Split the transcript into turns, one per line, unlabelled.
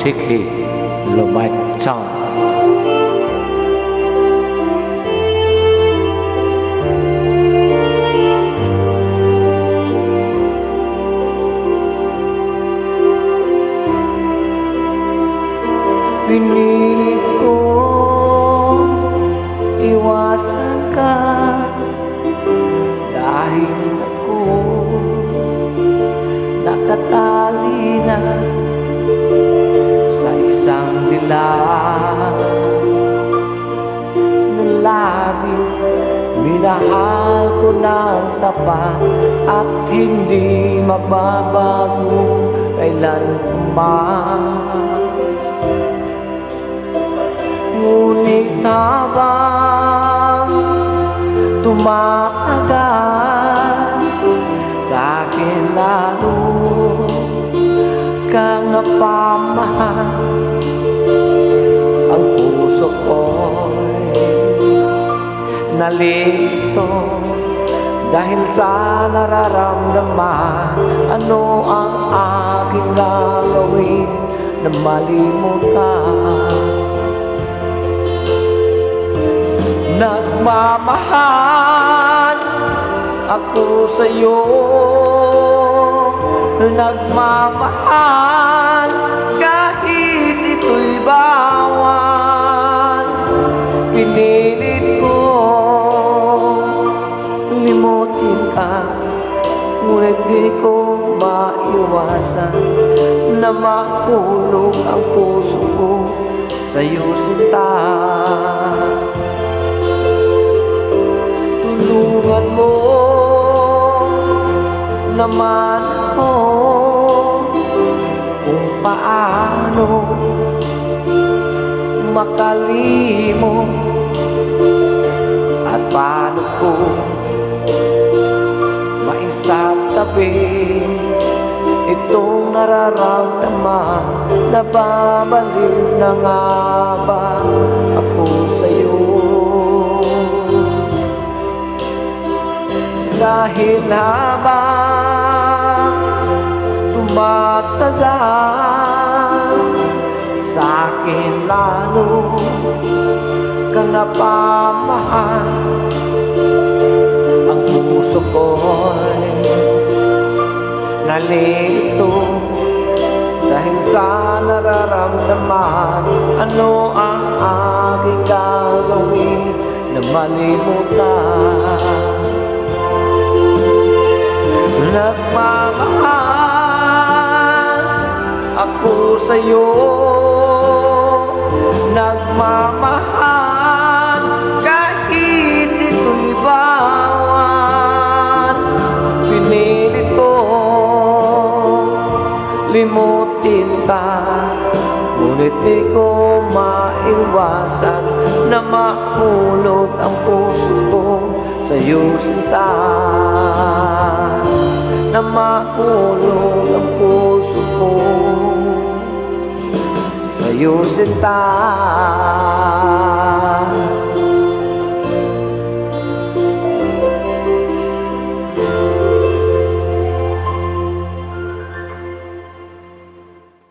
City, Lumacang. Pinilit ko iwasan ka dahil minahal ko ng tapat at hindi magbabago kailanman Ngunit habang tumatagal sa akin lalo kang napamahal. Ang puso ko'y nalito. Dahil sa nararamdaman ano ang aking gagawin na malimutan? Nagmamahal ako sa'yo. Nagmamahal limutin ka Ngunit di ko maiwasan Na mahulog ang puso ko sa'yo sinta. Tulungan mo naman ako kung paano makalimot at paano ko itong nararamdaman na babalik na nga ba ako sa'yo? Dahil habang tumatagal sa akin lalo kang napamahal? Ang puso ko'y nalito sa nararamdaman ano ang aking gagawin na malimutan? Nagmamahal ako sa'yo. Nagmamahal Ngunit di ko maiwasan na mahulog ang puso ko sa'yo sinta Na mahulog ang puso ko sa'yo sinta